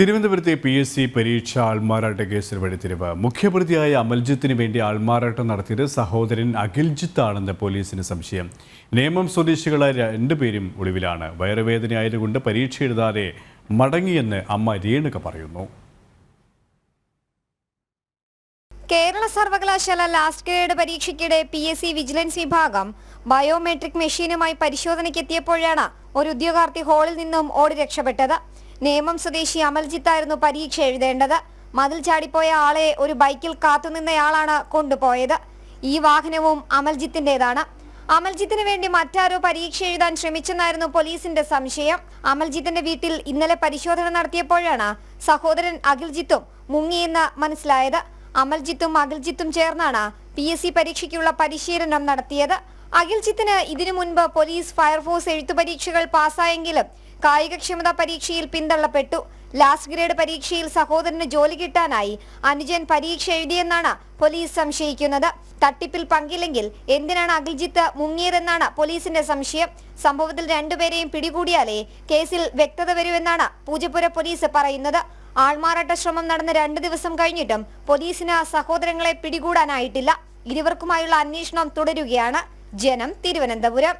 തിരുവനന്തപുരത്തെ P S C പരീക്ഷ ആൾമാറാട്ട കേസിൽ വഴിത്തിരിവ് മുഖ്യപ്രതിയായ അമൽജിത്തിന് വേണ്ടി ആൾമാറാട്ടം നടത്തിയത് സഹോദരൻ അഖിൽജിത്ത് ആണെന്ന് പോലീസിന് സംശയം. നേമം സ്വദേശികളായ രണ്ടുപേരും ഒളിവിലാണ്. വയറുവേദനയായതുകൊണ്ട് പരീക്ഷ എഴുതാതെ മടങ്ങിയെന്ന് അമ്മ രേണുക പറയുന്നു. കേരള സർവകലാശാല ലാസ്റ്റ് ഗ്രേഡ് പരീക്ഷയ്ക്കിടെ പി എസ് സി വിജിലൻസ് വിഭാഗം ബയോമെട്രിക് മെഷീനുമായി പരിശോധനയ്ക്ക് എത്തിയപ്പോഴാണ് ഒരു ഉദ്യോഗാർത്ഥി ഹാളിൽ നിന്നും ഓടി രക്ഷപ്പെട്ടത്. നേമം സ്വദേശി അമൽജിത്തായിരുന്നു പരീക്ഷ എഴുതേണ്ടത്. മതിൽ ചാടിപ്പോയ ആളെ ഒരു ബൈക്കിൽ കാത്തുനിന്നയാളാണ് കൊണ്ടുപോയത്. ഈ വാഹനവും അമൽജിത്തിന്റേതാണ്. അമൽജിത്തിന് വേണ്ടി മറ്റാരോ പരീക്ഷ എഴുതാൻ ശ്രമിച്ചെന്നായിരുന്നു പോലീസിന്റെ സംശയം. അമൽജിത്തിന്റെ വീട്ടിൽ ഇന്നലെ പരിശോധന നടത്തിയപ്പോഴാണ് സഹോദരൻ അഖിൽജിത്തും മുങ്ങിയെന്ന് മനസ്സിലായത്. അമൽജിത്തും അഖിൽജിത്തും ചേർന്നാണ് പി എസ് സി പരീക്ഷയ്ക്കുള്ള പരിശീലനം നടത്തിയത്. അഖിൽജിത്തിന് ഇതിനു മുൻപ് പോലീസ് ഫയർഫോഴ്സ് എഴുത്തു പരീക്ഷകൾ പാസ്സായെങ്കിലും കായികക്ഷമതാ പരീക്ഷയിൽ പിന്തള്ളപ്പെട്ടു. ലാസ്റ്റ് ഗ്രേഡ് പരീക്ഷയിൽ സഹോദരന് ജോലി കിട്ടാനായി അനുജൻ പരീക്ഷ എഴുതിയെന്നാണ് പോലീസ് സംശയിക്കുന്നത്. തട്ടിപ്പിൽ പങ്കില്ലെങ്കിൽ എന്തിനാണ് അഖിൽജിത്ത് മുങ്ങിയതെന്നാണ് പോലീസിന്റെ സംശയം. സംഭവത്തിൽ രണ്ടുപേരെയും പിടികൂടിയാലേ കേസിൽ വ്യക്തത വരുമെന്നാണ് പൂജപ്പുര പോലീസ് പറയുന്നത്. ആൾമാറാട്ട ശ്രമം നടന്ന് രണ്ട് ദിവസം കഴിഞ്ഞിട്ടും പോലീസിന് സഹോദരങ്ങളെ പിടികൂടാനായിട്ടില്ല. ഇരുവർക്കുമായുള്ള അന്വേഷണം തുടരുകയാണ്. ജനം തിരുവനന്തപുരം.